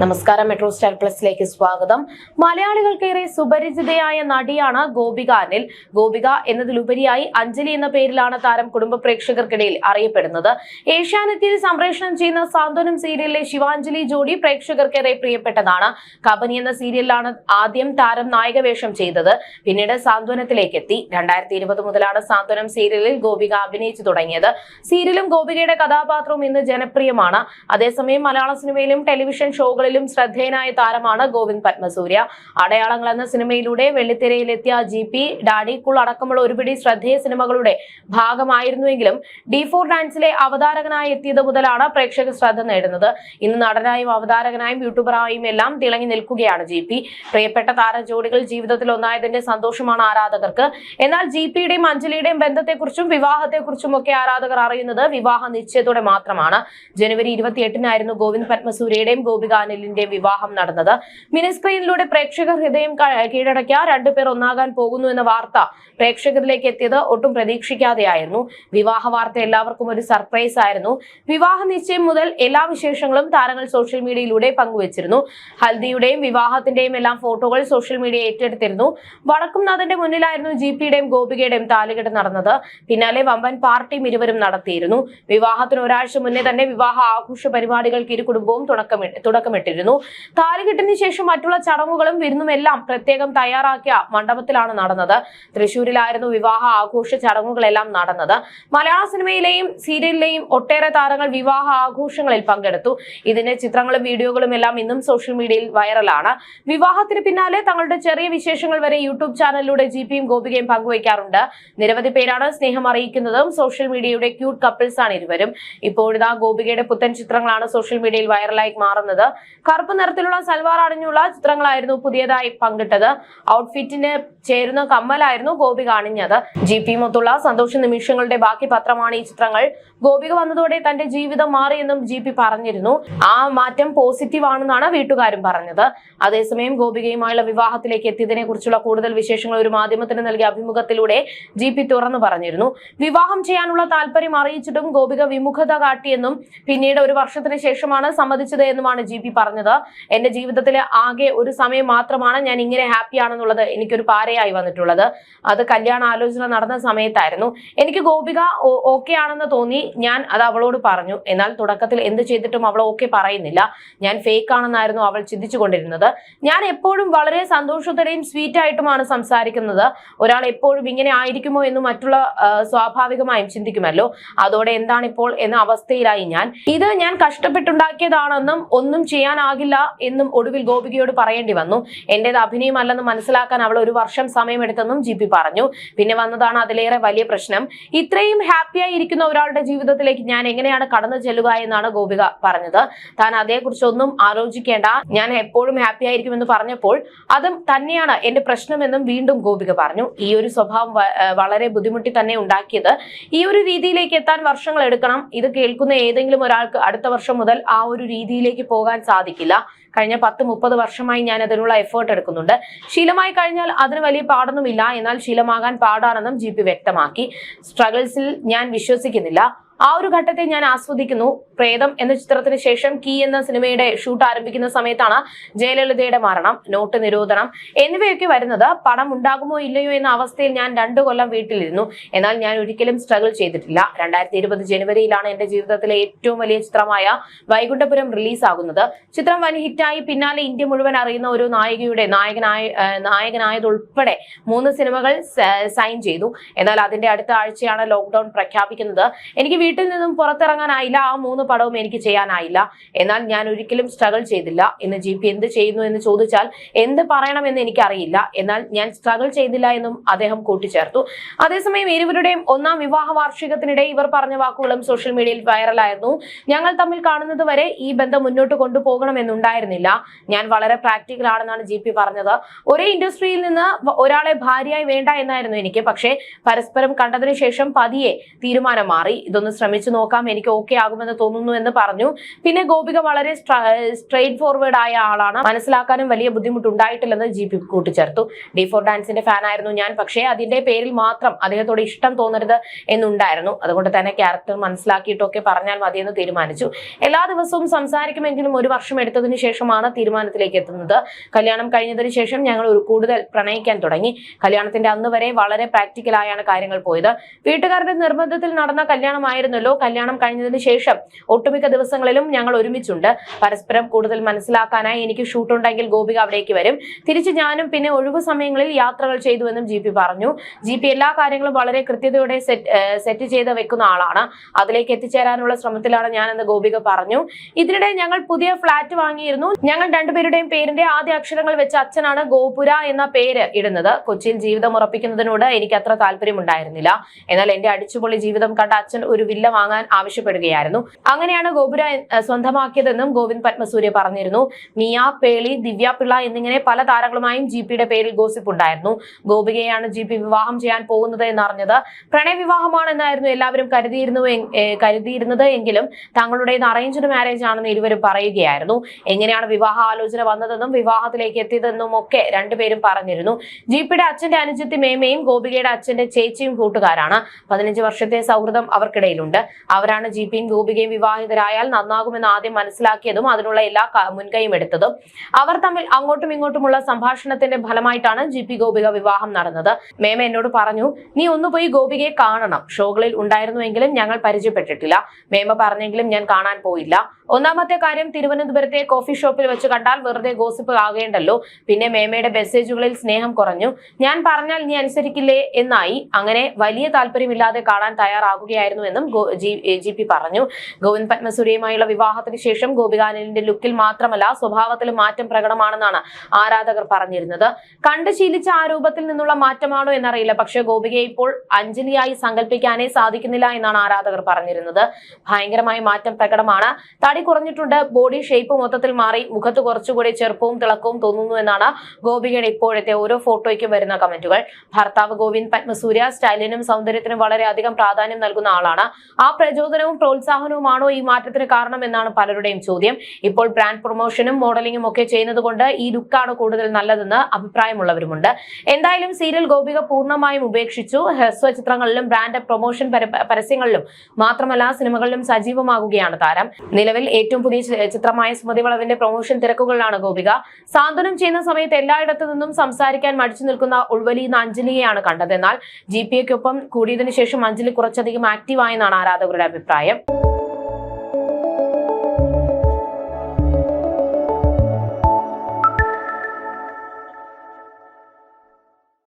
നമസ്കാരം metro star പ്ലസിലേക്ക് സ്വാഗതം. മലയാളികൾക്കേറെ സുപരിചിതയായ നടിയാണ് ഗോപിക അനിൽ. ഗോപിക എന്നതിലുപരിയായി അഞ്ജലി എന്ന പേരിലാണ് താരം കുടുംബ പ്രേക്ഷകർക്കിടയിൽ അറിയപ്പെടുന്നത്. ഏഷ്യാനെറ്റിൽ സംപ്രേഷണം ചെയ്യുന്ന സാന്ത്വനം സീരിയലിലെ ശിവാഞ്ജലി ജോഡി പ്രേക്ഷകർക്കേറെ പ്രിയപ്പെട്ടതാണ്. കബനി എന്ന സീരിയലിലാണ് ആദ്യം താരം നായകവേഷം ചെയ്തത്. പിന്നീട് സാന്ത്വനത്തിലേക്ക് എത്തി രണ്ടായിരത്തി ഇരുപത് മുതലാണ് സാന്ത്വനം സീരിയലിൽ ഗോപിക അഭിനയിച്ചു തുടങ്ങിയത്. സീരിയലും ഗോപികയുടെ കഥാപാത്രവും ഇന്ന് ജനപ്രിയമാണ്. അതേസമയം മലയാള സിനിമയിലും ടെലിവിഷൻ ഷോകളിലും ശ്രദ്ധേയനായ താരമാണ് ഗോവിന്ദ് പത്മസൂര്യ. അടയാളങ്ങൾ എന്ന സിനിമയിലൂടെ വെള്ളിത്തിരയിലെത്തിയ ജി പി ഡാഡി കുൾ അടക്കമുള്ള ഒരുപിടി ശ്രദ്ധേയ സിനിമകളുടെ ഭാഗമായിരുന്നുവെങ്കിലും ഡി ഫോർ ഡാൻസിലെ അവതാരകനായി എത്തിയത് മുതലാണ് പ്രേക്ഷക ശ്രദ്ധ നേടുന്നത്. ഇന്ന് നടനായും അവതാരകനായും യൂട്യൂബറായും എല്ലാം തിളങ്ങി നിൽക്കുകയാണ് ജി പി പ്രിയപ്പെട്ട താരജോഡികൾ ജീവിതത്തിൽ ഒന്നായതിന്റെ സന്തോഷമാണ് ആരാധകർക്ക്. എന്നാൽ ജി പിയുടെയും അഞ്ജലിയുടെയും ബന്ധത്തെക്കുറിച്ചും വിവാഹത്തെക്കുറിച്ചും ഒക്കെ ആരാധകർ അറിയുന്നത് വിവാഹ നിശ്ചയത്തോടെ മാത്രമാണ്. ജനുവരി ഇരുപത്തിയെട്ടിനായിരുന്നു ഗോവിന്ദ് പത്മസൂര്യയുടെയും ഗോപിക അനിലിന്റെയും വിവാഹം നടന്നത്. മിനി സ്ക്രീനിലൂടെ പ്രേക്ഷകർ ഹൃദയം കീഴടക്കിയ രണ്ടുപേർ ഒന്നാകാൻ പോകുന്നു എന്ന വാർത്ത പ്രേക്ഷകരിലേക്ക് എത്തിയത് ഒട്ടും പ്രതീക്ഷിക്കാതെയായിരുന്നു. വിവാഹ വാർത്ത എല്ലാവർക്കും ഒരു സർപ്രൈസ് ആയിരുന്നു. വിവാഹ നിശ്ചയം മുതൽ എല്ലാ വിശേഷങ്ങളും താരങ്ങൾ സോഷ്യൽ മീഡിയയിലൂടെ പങ്കുവച്ചിരുന്നു. ഹൽദിയുടെയും വിവാഹത്തിന്റെയും എല്ലാം ഫോട്ടോകൾ സോഷ്യൽ മീഡിയ ഏറ്റെടുത്തിരുന്നു. വടക്കുംനാഥന്റെ മുന്നിലായിരുന്നു ജി പിയുടെയും ഗോപികയുടെയും താലുകെട്ട് നടന്നത്. പിന്നാലെ വമ്പൻ പാർട്ടിയും ഇരുവരും നടത്തിയിരുന്നു. വിവാഹത്തിന് ഒരാഴ്ച മുന്നേ തന്നെ വിവാഹ ആഘോഷ പരിപാടികൾക്ക് ഇരു കുടുംബവും തുടക്കമി- തുടക്കമിട്ടിരുന്നു താലികെട്ടിന് ശേഷം മറ്റുള്ള ചടങ്ങുകളും വിരുന്നുമെല്ലാം പ്രത്യേകം തയ്യാറാക്കിയ മണ്ഡപത്തിലാണ് നടന്നത്. തൃശൂരിലായിരുന്നു വിവാഹ ആഘോഷ ചടങ്ങുകളെല്ലാം നടന്നത്. മലയാള സിനിമയിലെയും സീരിയലിലെയും ഒട്ടേറെ താരങ്ങൾ വിവാഹ ആഘോഷങ്ങളിൽ പങ്കെടുത്തു. ഇതിന്റെ ചിത്രങ്ങളും വീഡിയോകളും എല്ലാം ഇന്നും സോഷ്യൽ മീഡിയയിൽ വൈറലാണ്. വിവാഹത്തിന് പിന്നാലെ തങ്ങളുടെ ചെറിയ വിശേഷങ്ങൾ വരെ യൂട്യൂബ് ചാനലിലൂടെ ജി പിയും ഗോപികയും പങ്കുവയ്ക്കാറുണ്ട്. നിരവധി പേരാണ് സ്നേഹം അറിയിക്കുന്നതും സോഷ്യൽ മീഡിയയുടെ ക്യൂട്ട് കപ്പിൾസ് ആണ് ഇരുവരും. ഇപ്പോഴിതാ ഗോപികയുടെ പുത്തൻ ചിത്രങ്ങളാണ് സോഷ്യൽ മീഡിയയിൽ വൈറലായി മാറുന്നത്. കറുപ്പ് നിറത്തിലുള്ള സൽവാർ അണിഞ്ഞുള്ള ചിത്രങ്ങളായിരുന്നു പുതിയതായി പങ്കിട്ടത്. ഔട്ട്ഫിറ്റിന് ചേരുന്ന കമ്മലായിരുന്നു ഗോപിക അണിഞ്ഞത്. ജി പി മൊത്തുള്ള സന്തോഷ നിമിഷങ്ങളുടെ ബാക്കി പത്രമാണ് ഈ ചിത്രങ്ങൾ. ഗോപിക വന്നതോടെ തന്റെ ജീവിതം മാറിയെന്നും ജി പി പറഞ്ഞിരുന്നു. ആ മാറ്റം പോസിറ്റീവ് ആണെന്നാണ് വീട്ടുകാരും പറഞ്ഞത്. അതേസമയം ഗോപികയുമായുള്ള വിവാഹത്തിലേക്ക് എത്തിയതിനെ കുറിച്ചുള്ള കൂടുതൽ വിശേഷങ്ങൾ ഒരു മാധ്യമത്തിന് നൽകിയ അഭിമുഖത്തിലൂടെ ജി പി തുറന്നു പറഞ്ഞിരുന്നു. വിവാഹം ചെയ്യാനുള്ള താല്പര്യം അറിയിച്ചിട്ടും ഗോപിക വിമുഖത കാട്ടിയെന്നും പിന്നീട് ഒരു വർഷത്തിന് ശേഷമാണ് സമ്മതിച്ചത് എന്നുമാണ് ജി പി പറഞ്ഞത്. എന്റെ ജീവിതത്തിലെ ആകെ ഒരു സമയം മാത്രമാണ് ഞാൻ ഇങ്ങനെ ഹാപ്പി ആണെന്നുള്ളത് എനിക്കൊരു പാരയായി വന്നിട്ടുള്ളത്. അത് കല്യാണ ആലോചന നടന്ന സമയത്തായിരുന്നു. എനിക്ക് ഗോപിക ഓക്കെ ആണെന്ന് തോന്നി. ഞാൻ അത് അവളോട് പറഞ്ഞു. എന്നാൽ തുടക്കത്തിൽ എന്ത് ചെയ്തിട്ടും അവൾ ഓക്കെ പറയുന്നില്ല. ഞാൻ ഫേക്ക് ആണെന്നായിരുന്നു അവൾ ചിന്തിച്ചുകൊണ്ടിരുന്നത് ഞാൻ എപ്പോഴും വളരെ സന്തോഷത്തോടെയും സ്വീറ്റ് ആയിട്ടുമാണ് സംസാരിക്കുന്നത്. ഒരാൾ എപ്പോഴും ഇങ്ങനെ ആയിരിക്കുമോ എന്ന് മറ്റുള്ള സ്വാഭാവികമായും ചിന്തിക്കുമല്ലോ. അതോടെ എന്താണ് ഇപ്പോൾ എന്ന അവസ്ഥയിലായി ഞാൻ. ഇത് ഞാൻ കഷ്ടപ്പെട്ടുണ്ടാക്കിയതാണെന്നും ഒന്നും ചെയ്യാനാകില്ല എന്നും ഒടുവിൽ ഗോപികയോട് പറയേണ്ടി വന്നു. എന്റേത് അഭിനയമല്ലെന്ന് മനസ്സിലാക്കാൻ അവൾ ഒരു വർഷം സമയമെടുത്തെന്നും ജി പി പറഞ്ഞു. പിന്നെ വന്നതാണ് അതിലേറെ വലിയ പ്രശ്നം. ഇത്രയും ഹാപ്പിയായി ഇരിക്കുന്ന ഒരാളുടെ ജീവിതത്തിലേക്ക് ഞാൻ എങ്ങനെയാണ് കടന്നു ചെല്ലുക എന്നാണ് ഗോപിക പറഞ്ഞത്. താൻ അതേക്കുറിച്ചൊന്നും ആലോചിക്കേണ്ട. ഞാൻ എപ്പോഴും ഹാപ്പി ആയിരിക്കുമെന്ന് പറഞ്ഞപ്പോൾ അതും തന്നെയാണ് എന്റെ പ്രശ്നമെന്നും വീണ്ടും ഗോപിക പറഞ്ഞു. ഈ ഒരു സ്വഭാവം വളരെ ബുദ്ധിമുട്ടി തന്നെ ഉണ്ടാക്കിയത്. ഈ ഒരു രീതിയിലേക്ക് എത്താൻ വർഷങ്ങൾ എടുക്കണം. ഇത് കേൾക്കുന്ന ഏതെങ്കിലും ഒരാൾക്ക് അടുത്ത വർഷം മുതൽ ആ ഒരു രീതിയിലേക്ക് പോകാൻ സാധിക്കില്ല കഴിഞ്ഞ പത്ത് മുപ്പത് വർഷമായി ഞാൻ അതിനുള്ള എഫേർട്ട് എടുക്കുന്നുണ്ട്. ശീലമായി കഴിഞ്ഞാൽ അതിന് വലിയ പാടൊന്നുമില്ല. എന്നാൽ ശീലമാകാൻ പാടാണെന്നും ജി വ്യക്തമാക്കി. സ്ട്രഗിൾസിൽ ഞാൻ വിശ്വസിക്കുന്നില്ല. ആ ഒരു ഘട്ടത്തെ ഞാൻ ആസ്വദിക്കുന്നു. പ്രേതം എന്ന ചിത്രത്തിന് ശേഷം കീ എന്ന സിനിമയുടെ ഷൂട്ട് ആരംഭിക്കുന്ന സമയത്താണ് ജയലളിതയുടെ മരണം നോട്ട് നിരോധനം എന്നിവയൊക്കെ വരുന്നത്. പണം ഉണ്ടാകുമോ ഇല്ലയോ എന്ന അവസ്ഥയിൽ ഞാൻ രണ്ടു കൊല്ലം വീട്ടിലിരുന്നു. എന്നാൽ ഞാൻ ഒരിക്കലും സ്ട്രഗിൾ ചെയ്തിട്ടില്ല. രണ്ടായിരത്തി ഇരുപത് ജനുവരിയിലാണ് എന്റെ ജീവിതത്തിലെ ഏറ്റവും വലിയ ചിത്രമായ വൈകുണ്ഠപുരം റിലീസാകുന്നത് ചിത്രം വൻ ഹിറ്റായി പിന്നാലെ ഇന്ത്യ മുഴുവൻ അറിയുന്ന ഒരു നായികയുടെ നായകനായ നായകനായതുൾപ്പെടെ മൂന്ന് സിനിമകൾ സൈൻ ചെയ്തു. എന്നാൽ അതിന്റെ അടുത്ത ആഴ്ചയാണ് ലോക്ക്ഡൌൺ പ്രഖ്യാപിക്കുന്നത്. എനിക്ക് വീട്ടിൽ നിന്നും പുറത്തിറങ്ങാനായില്ല. ആ മൂന്ന് പടവും എനിക്ക് ചെയ്യാനായില്ല. എന്നാൽ ഞാൻ ഒരിക്കലും സ്ട്രഗിൾ ചെയ്തില്ല. ഇന്ന് ജി പി എന്ത് ചെയ്യുന്നു എന്ന് ചോദിച്ചാൽ എന്ത് പറയണമെന്ന് എനിക്കറിയില്ല. എന്നാൽ ഞാൻ സ്ട്രഗിൾ ചെയ്തില്ല എന്നും അദ്ദേഹം കൂട്ടിച്ചേർത്തു. അതേസമയം ഇരുവരുടെയും ഒന്നാം വിവാഹ വാർഷികത്തിനിടെ ഇവർ പറഞ്ഞ വാക്കുകളും സോഷ്യൽ മീഡിയയിൽ വൈറലായിരുന്നു ഞങ്ങൾ തമ്മിൽ കാണുന്നത് വരെ ഈ ബന്ധം മുന്നോട്ട് കൊണ്ടുപോകണമെന്നുണ്ടായിരുന്നില്ല. ഞാൻ വളരെ പ്രാക്ടിക്കൽ ആണെന്നാണ് ജി പി പറഞ്ഞത്. ഒരേ ഇൻഡസ്ട്രിയിൽ നിന്ന് ഒരാളെ ഭാര്യയായി വേണ്ട എന്നായിരുന്നു എനിക്ക്. പക്ഷേ പരസ്പരം കണ്ടതിന് ശേഷം പതിയെ തീരുമാനം മാറി. ഇതൊന്ന് ശ്രമിച്ചു നോക്കാം എനിക്ക് ഓക്കെ ആകുമെന്ന് തോന്നുന്നു എന്ന് പറഞ്ഞു. പിന്നെ ഗോപിക വളരെ സ്ട്രെയിറ്റ് ഫോർവേഡ് ആയ ആളാണ്. മനസ്സിലാക്കാനും വലിയ ബുദ്ധിമുട്ടുണ്ടായിട്ടില്ലെന്ന് ജി പി കൂട്ടിച്ചേർത്തു. ഡി ഫോർ ഡാൻസിന്റെ ഫാൻ ആയിരുന്നു ഞാൻ. പക്ഷേ അതിന്റെ പേരിൽ മാത്രം അദ്ദേഹത്തോട് ഇഷ്ടം തോന്നരുത് എന്നുണ്ടായിരുന്നു. അതുകൊണ്ട് തന്നെ ക്യാരക്ടർ മനസ്സിലാക്കിയിട്ടൊക്കെ പറഞ്ഞാൽ മതിയെന്ന് തീരുമാനിച്ചു. എല്ലാ ദിവസവും സംസാരിക്കുമെങ്കിലും ഒരു വർഷം എടുത്തതിന് ശേഷമാണ് തീരുമാനത്തിലേക്ക് എത്തുന്നത്. കല്യാണം കഴിഞ്ഞതിന് ശേഷം ഞങ്ങൾ ഒരു കൂടുതൽ പ്രണയിക്കാൻ തുടങ്ങി. കല്യാണത്തിന്റെ അന്ന് വരെ വളരെ പ്രാക്ടിക്കലായാണ് കാര്യങ്ങൾ പോയത്. വീട്ടുകാരുടെ നിർബന്ധത്തിൽ നടന്ന കല്യാണമായിരുന്നല്ലോ കല്യാണം കഴിഞ്ഞതിന് ശേഷം ഒട്ടുമിക്ക ദിവസങ്ങളിലും ഞങ്ങൾ ഒരുമിച്ചുണ്ട്. പരസ്പരം കൂടുതൽ മനസ്സിലാക്കാനായി എനിക്ക് ഷൂട്ട് ഉണ്ടെങ്കിൽ ഗോപിക അവിടേക്ക് വരും. തിരിച്ച് ഞാനും പിന്നെ ഒഴിവു സമയങ്ങളിൽ യാത്രകൾ ചെയ്തുവെന്നും ജി പി പറഞ്ഞു. ജി പി എല്ലാ കാര്യങ്ങളും വളരെ കൃത്യതയോടെ സെറ്റ് സെറ്റ് ചെയ്ത് വെക്കുന്ന ആളാണ്. അതിലേക്ക് എത്തിച്ചേരാനുള്ള ശ്രമത്തിലാണ് ഞാനെന്ന് ഗോപിക പറഞ്ഞു. ഇതിനിടെ ഞങ്ങൾ പുതിയ ഫ്ളാറ്റ് വാങ്ങിയിരുന്നു. ഞങ്ങൾ രണ്ടുപേരുടെയും പേരിന്റെ ആദ്യ അക്ഷരങ്ങൾ വെച്ച് അച്ഛനാണ് ഗോപുര എന്ന പേര് ഇടുന്നത്. കൊച്ചിയിൽ ജീവിതം ഉറപ്പിക്കുന്നതിനോട് എനിക്ക് അത്ര താല്പര്യമുണ്ടായിരുന്നില്ല. എന്നാൽ എന്റെ അടിച്ചുപൊളി ജീവിതം കണ്ട അച്ഛൻ ഒരു വില്ല വാങ്ങാൻ ആവശ്യപ്പെടുകയായിരുന്നു. അങ്ങനെയാണ് ഗോപുര സ്വന്തമാക്കിയതെന്നും ഗോവിന്ദ് പത്മസൂര്യ പറഞ്ഞിരുന്നു. മിയ പേളി ദിവ്യ പിള്ള എന്നിങ്ങനെ പല താരങ്ങളുമായും ജി പിയുടെ പേരിൽ ഗോസിപ്പ് ഉണ്ടായിരുന്നു ഗോപികയാണ് ജി പി വിവാഹം ചെയ്യാൻ പോകുന്നത് എന്നറിഞ്ഞത്. പ്രണയവിവാഹമാണെന്നായിരുന്നു എല്ലാവരും കരുതിയിരുന്നു കരുതിയിരുന്നത് എങ്കിലും തങ്ങളുടേത് അറേഞ്ച്ഡ് മാരേജ് ആണെന്ന് ഇരുവരും പറയുകയായിരുന്നു. എങ്ങനെയാണ് വിവാഹ ആലോചന വന്നതെന്നും വിവാഹത്തിലേക്ക് എത്തിയതെന്നും ഒക്കെ രണ്ടുപേരും പറഞ്ഞിരുന്നു. ജി പിയുടെ അച്ഛന്റെ അനുജത്തി മേമയും ഗോപികയുടെ അച്ഛന്റെ ചേച്ചിയും കൂട്ടുകാരാണ്. പതിനഞ്ച് വർഷത്തെ സൗഹൃദം അവർക്കിടയിലുണ്ട്. അവരാണ് ജി പിയും ഗോപികയും വിവാഹിതരായാൽ നന്നാകുമെന്ന് ആദ്യം മനസ്സിലാക്കിയതും അതിനുള്ള എല്ലാ മുൻകൈയും എടുത്തതും. അവർ തമ്മിൽ അങ്ങോട്ടും ഇങ്ങോട്ടുമുള്ള സംഭാഷണത്തിന്റെ ഫലമായിട്ടാണ് ജി പി ഗോപിക വിവാഹം നടന്നത്. മേമ എന്നോട് പറഞ്ഞു നീ ഒന്ന് പോയി ഗോപികയെ കാണണം. ഷോകളിൽ ഉണ്ടായിരുന്നുവെങ്കിലും ഞങ്ങൾ പരിചയപ്പെട്ടിട്ടില്ല. മേമ പറഞ്ഞെങ്കിലും ഞാൻ കാണാൻ പോയില്ല. ഒന്നാമത്തെ കാര്യം തിരുവനന്തപുരത്തെ കോഫി ഷോപ്പിൽ വെച്ച് കണ്ടാൽ വെറുതെ ഗോസിപ്പ് ആകേണ്ടല്ലോ. പിന്നെ മേമയുടെ മെസ്സേജുകളിൽ സ്നേഹം കുറഞ്ഞു. ഞാൻ പറഞ്ഞാൽ നീ അനുസരിക്കില്ലേ? എന്നായി. അങ്ങനെ വലിയ താല്പര്യമില്ലാതെ കാണാൻ തയ്യാറാകുകയായിരുന്നു എന്നും ജി- പി പറഞ്ഞു. ഗോവിന്ദ് പത്മസൂര്യയുമായുള്ള വിവാഹത്തിന് ശേഷം ഗോപികാനലിന്റെ ലുക്കിൽ മാത്രമല്ല സ്വഭാവത്തിലും മാറ്റം പ്രകടമാണെന്നാണ് ആരാധകർ പറഞ്ഞിരുന്നത്. കണ്ടു ശീലിച്ച ആ രൂപത്തിൽ നിന്നുള്ള മാറ്റമാണോ എന്നറിയില്ല. പക്ഷേ ഗോപികയെ ഇപ്പോൾ അഞ്ജലിയായി സങ്കല്പിക്കാനേ സാധിക്കുന്നില്ല എന്നാണ് ആരാധകർ പറഞ്ഞിരുന്നത്. ഭയങ്കരമായ മാറ്റം പ്രകടമാണ്. തടി കുറഞ്ഞിട്ടുണ്ട്. ബോഡി ഷേപ്പ് മൊത്തത്തിൽ മാറി. മുഖത്ത് കുറച്ചുകൂടി ചെറുപ്പവും തിളക്കവും തോന്നുന്നു എന്നാണ് ഗോപികയുടെ ഇപ്പോഴത്തെ ഓരോ ഫോട്ടോയ്ക്കും വരുന്ന കമന്റുകൾ. ഭർത്താവ് ഗോവിന്ദ് പത്മസൂര്യ സ്റ്റൈലിനും സൗന്ദര്യത്തിനും വളരെയധികം പ്രാധാന്യം നൽകുന്ന ആളാണ്. ആ പ്രചോദനവും പ്രോത്സാഹനവുമാണോ ഈ മാറ്റത്തിന് കാരണം എന്നാണ് പലരുടെയും ചോദ്യം. ഇപ്പോൾ ബ്രാൻഡ് പ്രൊമോഷനും മോഡലിംഗും ഒക്കെ ചെയ്യുന്നത് കൊണ്ട് ഈ ലുക്കാണ് കൂടുതൽ നല്ലതെന്ന് അഭിപ്രായമുള്ളവരുമുണ്ട്. എന്തായാലും സീരിയൽ ഗോപിക പൂർണമായും ഉപേക്ഷിച്ചു. ഹ്രസ്വ ചിത്രങ്ങളിലും ബ്രാൻഡ് പ്രൊമോഷൻ പരസ്യങ്ങളിലും മാത്രമല്ല സിനിമകളിലും സജീവമാകുകയാണ് താരം. നിലവിൽ ഏറ്റവും പുതിയ ചിത്രമായ സ്മൃതി വളവിന്റെ പ്രൊമോഷൻ തിരക്കുകളിലാണ് ഗോപിക. സാന്ത്വനം ചെയ്യുന്ന സമയത്ത് എല്ലായിടത്തു നിന്നും സംസാരിക്കാൻ മടിച്ചു നിൽക്കുന്ന ഉൾവലിയുന്ന അഞ്ജലിയെയാണ് കണ്ടത്. എന്നാൽ ജി പി എക്കൊപ്പം കൂടിയതിനു ശേഷം അഞ്ജലി കുറച്ചധികം ആക്റ്റീവായെന്നാണ് ആരാധകരുടെ അഭിപ്രായം